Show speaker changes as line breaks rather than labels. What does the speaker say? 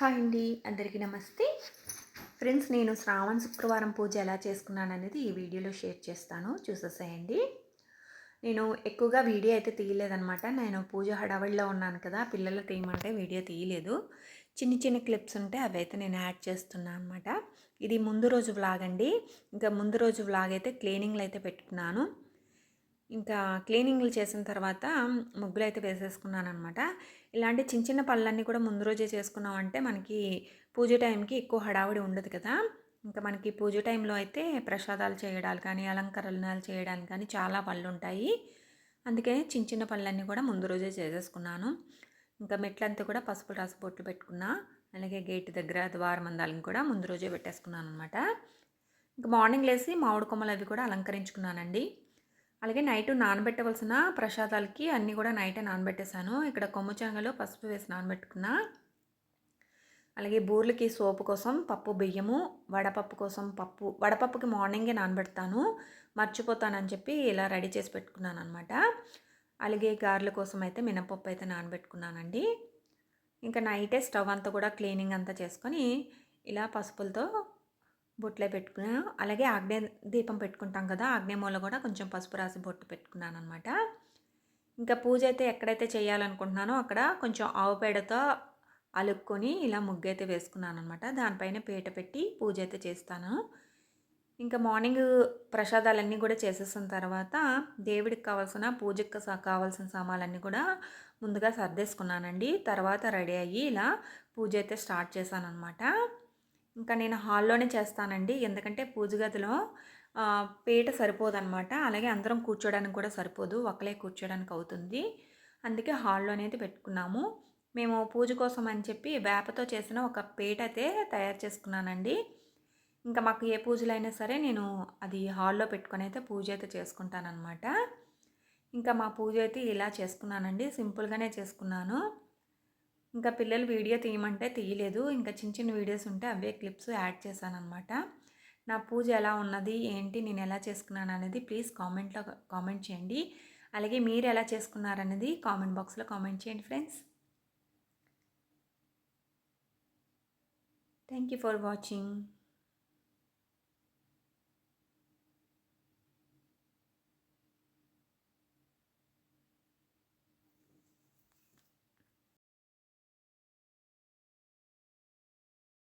Hi అండి అందరికీ నమస్తే. ఫ్రెండ్స్ నేను శ్రావణ శుక్రవారం పూజ ఎలా చేసుకున్నాను అనేది ఈ వీడియోలో షేర్ చేస్తాను. చూసేసేయండి. నేను ఎక్కువగా వీడియో అయితే తీయలేదనమాట నేను పూజ హడావిడిలో ఉన్నాను కదా పిల్లలు తీయమంటే వీడియో తీయలేదు. చిన్న చిన్న క్లిప్స్ ఉంటే అవి అయితే నేను యాడ్ చేస్తున్నాను అనమాట ఇది ముందు రోజు వ్లాగ్ అండి. ఇంకా ముందు రోజు వ్లాగ్ అయితే క్లీనింగ్లు అయితే పెట్టుకున్నాను. ఇంకా క్లీనింగ్లు చేసిన తర్వాత ముగ్గులు అయితే వేసేసుకున్నాను అనమాట ఇలాంటి చిన్న చిన్న పళ్ళన్నీ కూడా ముందు రోజే చేసుకున్నామంటే మనకి పూజ టైంకి ఎక్కువ హడావిడి ఉండదు కదా. ఇంకా మనకి పూజ టైంలో అయితే ప్రసాదాలు చేయడాలు కానీ అలంకరణలు చేయడానికి కానీ చాలా పళ్ళు ఉంటాయి అందుకే చిన్న చిన్న పళ్ళన్నీ కూడా ముందు రోజే చేసేసుకున్నాను. ఇంకా మెట్లంతా కూడా పసుపు రాసి బొట్లు పెట్టుకున్నా అలాగే గేట్ దగ్గర ద్వారం అందాలను కూడా ముందు రోజే పెట్టేసుకున్నాను అనమాట ఇంకా మార్నింగ్ లేసి మామిడి కొమ్మలు అవి కూడా అలంకరించుకున్నానండి. అలాగే నైట్ నానబెట్టవలసిన ప్రసాదాలకి అన్నీ కూడా నైటే నానబెట్టేశాను. ఇక్కడ కొమ్ము చెంగలో పసుపు వేసి నానబెట్టుకున్నా. అలాగే బూర్లకి సోపు కోసం పప్పు బియ్యము వడపప్పు కోసం పప్పు వడపప్పుకి మార్నింగే నానబెడతాను. మర్చిపోతానని చెప్పి ఇలా రెడీ చేసి పెట్టుకున్నాను అనమాట అలాగే గారెల కోసం అయితే మినపప్పు అయితే నానబెట్టుకున్నానండి. ఇంకా నైటే స్టవ్ అంతా కూడా క్లీనింగ్ అంతా చేసుకొని ఇలా పసుపులతో బొట్లే పెట్టుకున్నాను అలాగే ఆగ్నే దీపం పెట్టుకుంటాం కదా ఆగ్నేయమూల కూడా కొంచెం పసుపు రాసి బొట్టు పెట్టుకున్నాను అనమాట ఇంకా పూజ అయితే ఎక్కడైతే చేయాలనుకుంటున్నానో అక్కడ కొంచెం ఆవు పేడతో అలుక్కొని ఇలా ముగ్గు అయితే వేసుకున్నాను అనమాట దానిపైన పీట పెట్టి పూజ అయితే చేస్తాను. ఇంకా మార్నింగ్ ప్రసాదాలన్నీ కూడా చేసేసిన తర్వాత దేవుడికి కావాల్సిన పూజకి కావాల్సిన సామాన్లన్నీ కూడా ముందుగా సర్దేసుకున్నానండి. తర్వాత రెడీ అయ్యి ఇలా పూజ అయితే స్టార్ట్ చేశాను అనమాట ఇంకా నేను హాల్లోనే చేస్తానండి. ఎందుకంటే పూజ గదిలో పీట సరిపోదన్నమాట. అలాగే అందరం కూర్చోడానికి కూడా సరిపోదు. ఒకలే కూర్చోడానికి అవుతుంది. అందుకే హాల్లోనే అయితే పెట్టుకున్నాము. మేము పూజ కోసం అని చెప్పి వేపతో చేసిన ఒక పీట అయితే తయారు చేసుకున్నానండి. ఇంకా మాకు ఏ పూజలైనా సరే నేను అది హాల్లో పెట్టుకొని అయితే పూజ అయితే చేసుకుంటానమాట ఇంకా మా పూజ అయితే ఇలా చేసుకున్నానండి. సింపుల్గానే చేసుకున్నాను. ఇంకా పిల్లలు వీడియో తీయమంటే తీయలేదు. ఇంకా చిన్న చిన్న వీడియోస్ ఉంటే అవే క్లిప్స్ యాడ్ చేశాను అనమాట నా పూజ ఎలా ఉన్నది? ఏంటి? నేను ఎలా చేసుకున్నాను అనేది ప్లీజ్ కామెంట్లో కామెంట్ చేయండి. అలాగే మీరు ఎలా చేసుకున్నారనేది కామెంట్ బాక్స్లో కామెంట్ చేయండి friends. Thank you for watching